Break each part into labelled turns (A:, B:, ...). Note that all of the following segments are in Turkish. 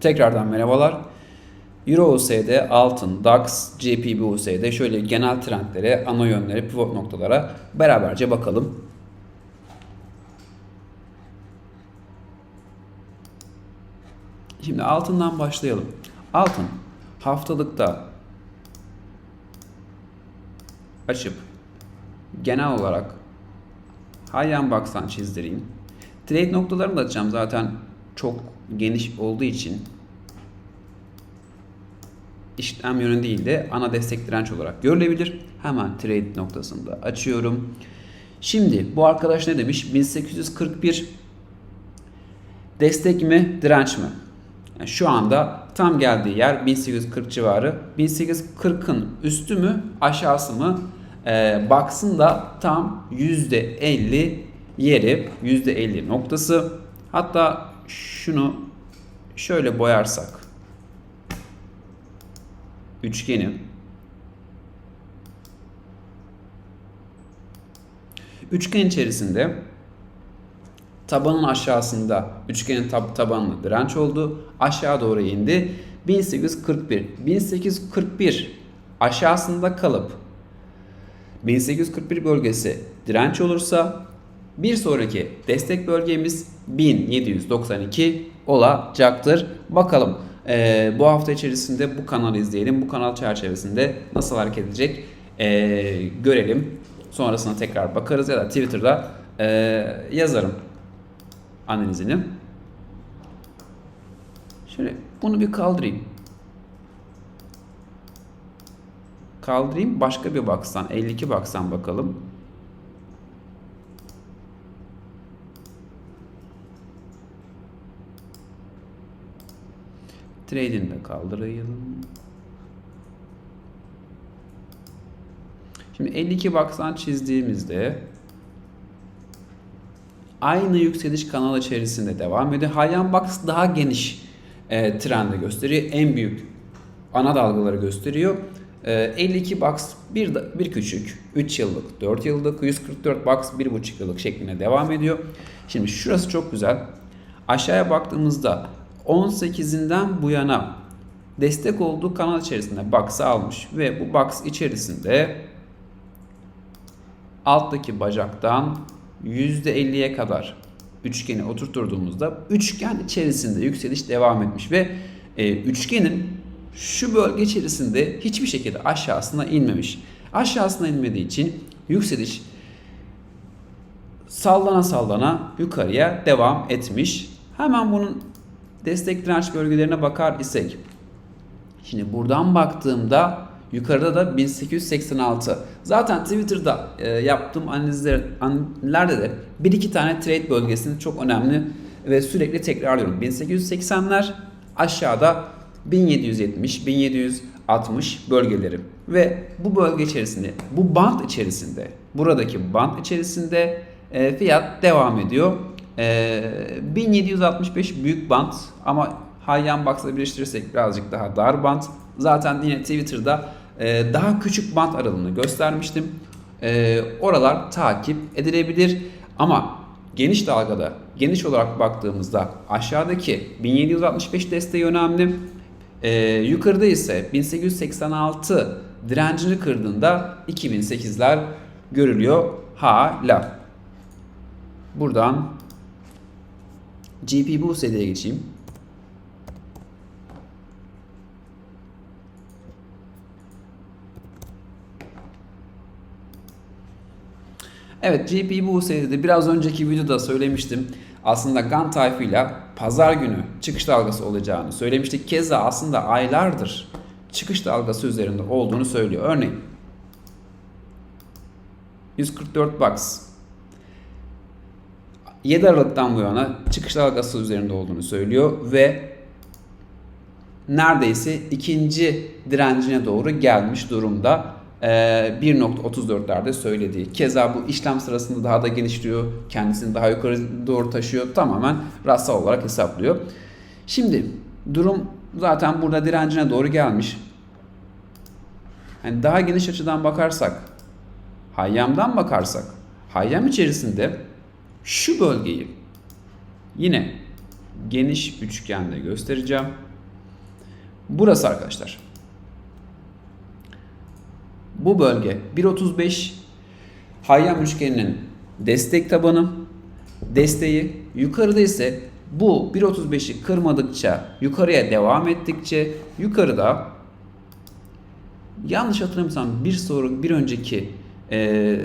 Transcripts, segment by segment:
A: Tekrardan merhabalar. Euro USD, altın, DAX, JPB USD şöyle genel trendlere, ana yönlere, pivot noktalara beraberce bakalım. Şimdi altından başlayalım. Altın haftalıkta açıp genel olarak Hayyan Box'tan çizdireyim. Trade noktalarını da açacağım zaten çok geniş olduğu için işlem yönü değil de ana destek direnç olarak görülebilir. Hemen trade noktasında açıyorum. Şimdi bu arkadaş ne demiş? 1841 destek mi direnç mi? Yani şu anda tam geldiği yer 1840 civarı. 1840'ın üstü mü aşağısı mı? Ee, baksın da tam %50 yeri %50 noktası. Hatta şunu şöyle boyarsak üçgenin üçgen içerisinde tabanın aşağısında üçgenin tab tabanlı direnç oldu. Aşağı doğru indi. 1841. 1841 aşağısında kalıp 1841 bölgesi direnç olursa bir sonraki destek bölgemiz 1792 olacaktır. Bakalım e, bu hafta içerisinde bu kanalı izleyelim. Bu kanal çerçevesinde nasıl hareket edecek e, görelim. Sonrasında tekrar bakarız ya da Twitter'da e, yazarım analizini. Şöyle bunu bir kaldırayım. Kaldırayım başka bir baksan 52 baksan bakalım. Trade'ini de kaldırayım. Şimdi 52 baksan çizdiğimizde aynı yükseliş kanalı içerisinde devam ediyor. High Box daha geniş e, trendi gösteriyor. En büyük ana dalgaları gösteriyor. E, 52 box bir, bir küçük, 3 yıllık, 4 yıllık, 144 box 1,5 yıllık şeklinde devam ediyor. Şimdi şurası çok güzel. Aşağıya baktığımızda 18'inden bu yana destek olduğu kanal içerisinde box'ı almış ve bu box içerisinde alttaki bacaktan %50'ye kadar üçgeni oturtturduğumuzda üçgen içerisinde yükseliş devam etmiş ve e, üçgenin şu bölge içerisinde hiçbir şekilde aşağısına inmemiş. Aşağısına inmediği için yükseliş sallana sallana yukarıya devam etmiş. Hemen bunun destek direnç bölgelerine bakar isek. Şimdi buradan baktığımda yukarıda da 1886. Zaten Twitter'da e, yaptığım analizler, analizlerde de bir iki tane trade bölgesini çok önemli ve sürekli tekrarlıyorum. 1880'ler aşağıda 1770, 1760 bölgeleri ve bu bölge içerisinde, bu band içerisinde, buradaki band içerisinde e, fiyat devam ediyor. E, 1765 büyük band ama Hayyan Box'la birleştirirsek birazcık daha dar band. Zaten yine Twitter'da e, daha küçük band aralığını göstermiştim. E, oralar takip edilebilir ama geniş dalgada geniş olarak baktığımızda aşağıdaki 1765 desteği önemli. E, yukarıda ise 1886 direncini kırdığında 2008'ler görülüyor hala. Buradan GP bu seviyeye geçeyim. Evet GP bu seride biraz önceki videoda söylemiştim. Aslında GAN tayfıyla pazar günü çıkış dalgası olacağını söylemiştik. Keza aslında aylardır çıkış dalgası üzerinde olduğunu söylüyor. Örneğin 144 box 7 Aralık'tan bu yana çıkış dalgası üzerinde olduğunu söylüyor ve neredeyse ikinci direncine doğru gelmiş durumda. 1.34'lerde söylediği. Keza bu işlem sırasında daha da genişliyor. Kendisini daha yukarı doğru taşıyor. Tamamen rastsal olarak hesaplıyor. Şimdi durum zaten burada direncine doğru gelmiş. Yani daha geniş açıdan bakarsak, hayyamdan bakarsak, hayyam içerisinde şu bölgeyi yine geniş üçgende göstereceğim. Burası arkadaşlar. Bu bölge 1.35 Hayyam üçgeninin destek tabanı, desteği. Yukarıda ise bu 1.35'i kırmadıkça, yukarıya devam ettikçe yukarıda yanlış hatırlamıyorsam bir soru bir önceki e,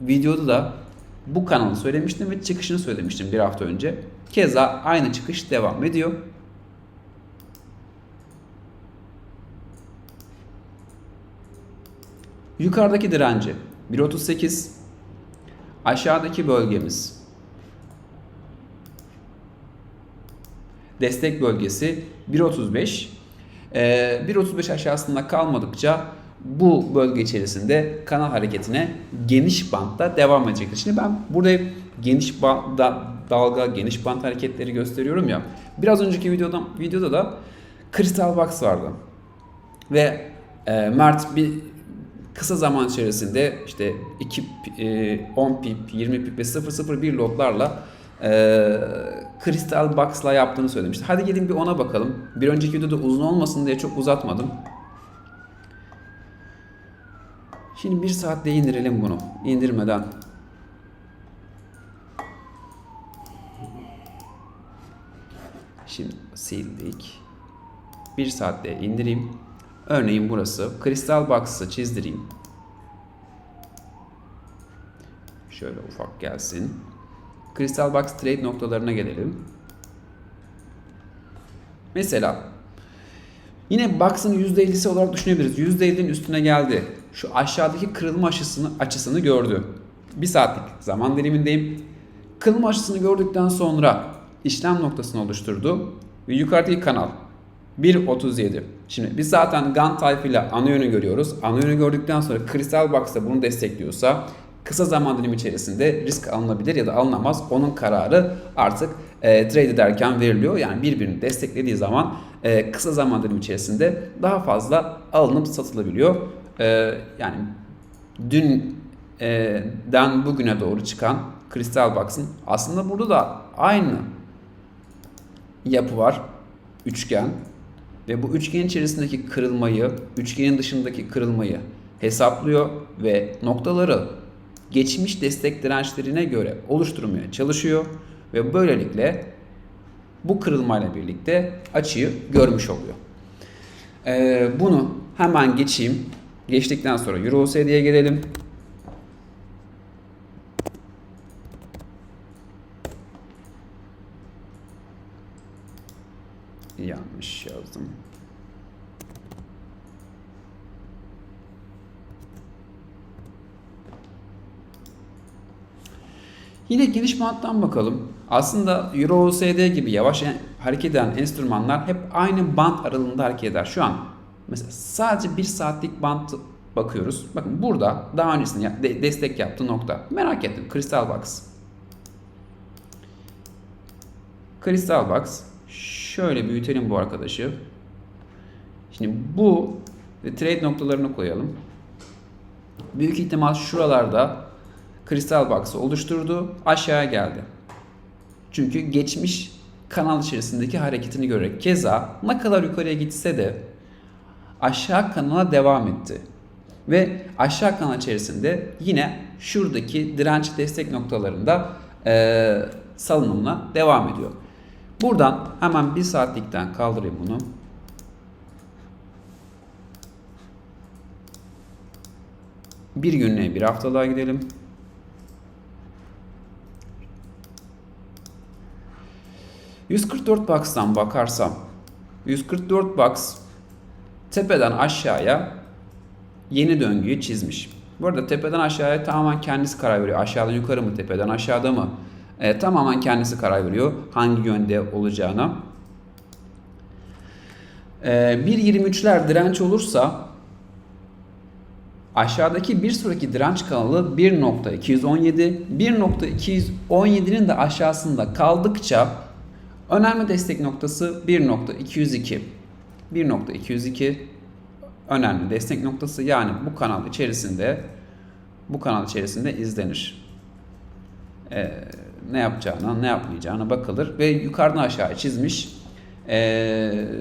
A: videoda da bu kanalı söylemiştim ve çıkışını söylemiştim bir hafta önce. Keza aynı çıkış devam ediyor. Yukarıdaki direnci 1.38 aşağıdaki bölgemiz destek bölgesi 1.35 ee, 1.35 aşağısında kalmadıkça bu bölge içerisinde kanal hareketine geniş bantta devam edecektir. Şimdi ben burada hep geniş banda, dalga, geniş bant hareketleri gösteriyorum ya. Biraz önceki videoda, videoda da Crystal Box vardı. Ve e, Mert bir kısa zaman içerisinde işte 2 e, 10 pip, 20 pip ve 001 lotlarla e, Crystal Box'la yaptığını söylemişti. Hadi gelin bir ona bakalım. Bir önceki videoda uzun olmasın diye çok uzatmadım. Şimdi bir saatte indirelim bunu. İndirmeden. Şimdi sildik. Bir saatte indireyim. Örneğin burası. Crystal Box'ı çizdireyim. Şöyle ufak gelsin. Crystal Box Trade noktalarına gelelim. Mesela yine Box'ın %50'si olarak düşünebiliriz. %50'nin üstüne geldi. Şu aşağıdaki kırılma açısını, açısını gördü. Bir saatlik zaman dilimindeyim. Kırılma açısını gördükten sonra işlem noktasını oluşturdu. Ve yukarıdaki kanal 1.37. Şimdi biz zaten GAN tayfıyla ana yönü görüyoruz. Ana yönü gördükten sonra Crystal Box da bunu destekliyorsa kısa zaman dilimi içerisinde risk alınabilir ya da alınamaz. Onun kararı artık e, trade ederken veriliyor. Yani birbirini desteklediği zaman e, kısa zaman dilimi içerisinde daha fazla alınıp satılabiliyor. E, yani dün e, den bugüne doğru çıkan Crystal Box'ın aslında burada da aynı yapı var. Üçgen. Ve bu üçgen içerisindeki kırılmayı, üçgenin dışındaki kırılmayı hesaplıyor ve noktaları geçmiş destek dirençlerine göre oluşturmaya çalışıyor ve böylelikle bu kırılmayla birlikte açıyı görmüş oluyor. Ee, bunu hemen geçeyim. Geçtikten sonra Euro USD'ye gelelim. Yanlış yazdım. Yine geniş banttan bakalım. Aslında Euro USD gibi yavaş hareket eden enstrümanlar hep aynı bant aralığında hareket eder. Şu an mesela sadece bir saatlik bant bakıyoruz. Bakın burada daha öncesinde destek yaptığı nokta. Merak ettim. Crystal Box. Crystal Box. Şöyle büyütelim bu arkadaşı. Şimdi bu trade noktalarını koyalım. Büyük ihtimal şuralarda Crystal Box'ı oluşturdu. Aşağıya geldi. Çünkü geçmiş kanal içerisindeki hareketini görerek. Keza ne kadar yukarıya gitse de aşağı kanala devam etti. Ve aşağı kanal içerisinde yine şuradaki direnç destek noktalarında e, salınımla devam ediyor. Buradan hemen bir saatlikten kaldırayım bunu. Bir günlüğe bir haftalığa gidelim. ...144 box'tan bakarsam... ...144 box... ...tepeden aşağıya... ...yeni döngüyü çizmiş. Bu arada tepeden aşağıya tamamen kendisi karar veriyor. Aşağıdan yukarı mı, tepeden aşağıda mı? E, tamamen kendisi karar veriyor hangi yönde olacağına. E, 1.23'ler direnç olursa aşağıdaki bir sonraki direnç kanalı 1.217. 1.217'nin de aşağısında kaldıkça önemli destek noktası 1.202. 1.202 önemli destek noktası yani bu kanal içerisinde bu kanal içerisinde izlenir. Ee, ne yapacağına, ne yapmayacağına bakılır ve yukarıdan aşağıya çizmiş. e,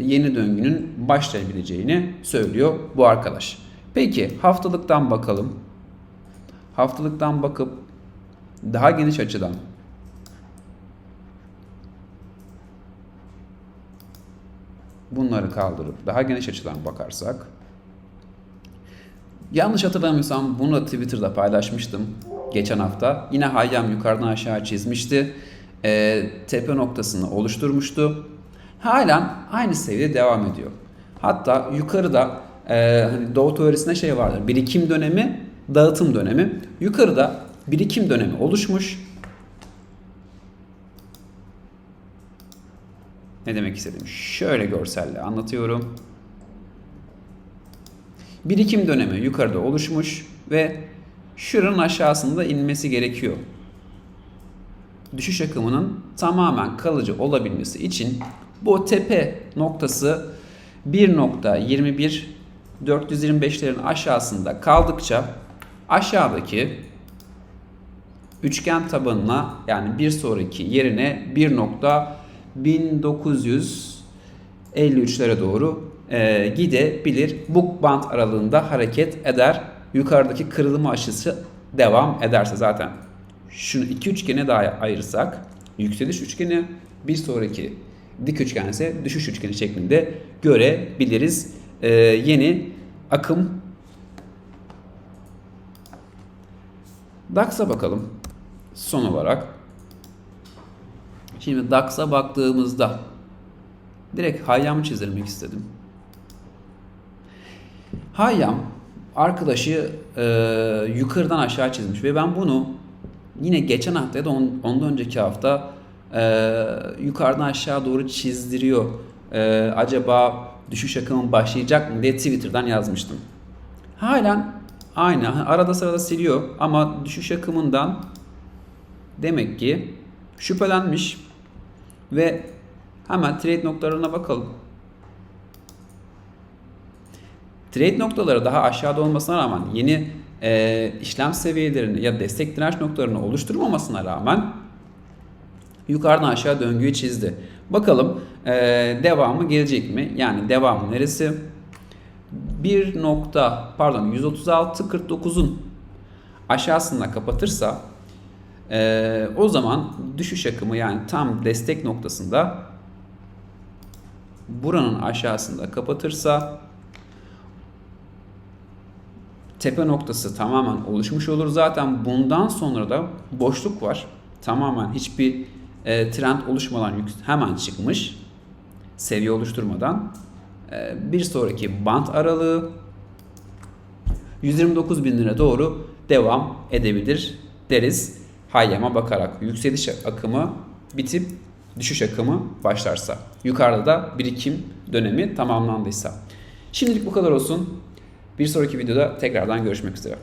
A: yeni döngünün başlayabileceğini söylüyor bu arkadaş. Peki haftalıktan bakalım. Haftalıktan bakıp daha geniş açıdan bunları kaldırıp daha geniş açıdan bakarsak yanlış hatırlamıyorsam bunu da Twitter'da paylaşmıştım geçen hafta. Yine Hayyam yukarıdan aşağı çizmişti. E, tepe noktasını oluşturmuştu. Halen aynı seviyede devam ediyor. Hatta yukarıda e, hani Doğu teorisinde şey vardır. Birikim dönemi, dağıtım dönemi. Yukarıda birikim dönemi oluşmuş. Ne demek istedim? Şöyle görselle anlatıyorum. Birikim dönemi yukarıda oluşmuş ve şuranın aşağısında inmesi gerekiyor. Düşüş akımının tamamen kalıcı olabilmesi için bu tepe noktası 1.21 425'lerin aşağısında kaldıkça aşağıdaki üçgen tabanına yani bir sonraki yerine 1.1953'lere doğru e, gidebilir. Bu band aralığında hareket eder. Yukarıdaki kırılma aşısı devam ederse zaten şunu iki üçgene daha ayırsak yükseliş üçgeni bir sonraki dik üçgen ise düşüş üçgeni şeklinde görebiliriz. Ee, yeni akım DAX'a bakalım son olarak. Şimdi DAX'a baktığımızda direkt Hayyam'ı çizdirmek istedim. Hayyam arkadaşı e, yukarıdan aşağı çizmiş ve ben bunu yine geçen hafta ya da on, ondan önceki hafta e, yukarıdan aşağı doğru çizdiriyor. E, acaba düşüş akımı başlayacak mı diye Twitter'dan yazmıştım. Halen aynı. Arada sırada siliyor ama düşüş akımından demek ki şüphelenmiş ve hemen trade noktalarına bakalım. Trade noktaları daha aşağıda olmasına rağmen yeni e, işlem seviyelerini ya destek direnç noktalarını oluşturmamasına rağmen yukarıdan aşağı döngüyü çizdi. Bakalım e, devamı gelecek mi? Yani devamı neresi? 1 nokta pardon 136.49'un aşağısında kapatırsa e, o zaman düşüş akımı yani tam destek noktasında buranın aşağısında kapatırsa tepe noktası tamamen oluşmuş olur. Zaten bundan sonra da boşluk var. Tamamen hiçbir e, trend oluşmadan hemen çıkmış. Seviye oluşturmadan. E, bir sonraki bant aralığı 129 bin lira doğru devam edebilir deriz. Hayyama bakarak yükseliş akımı bitip düşüş akımı başlarsa. Yukarıda da birikim dönemi tamamlandıysa. Şimdilik bu kadar olsun. Bir sonraki videoda tekrardan görüşmek üzere.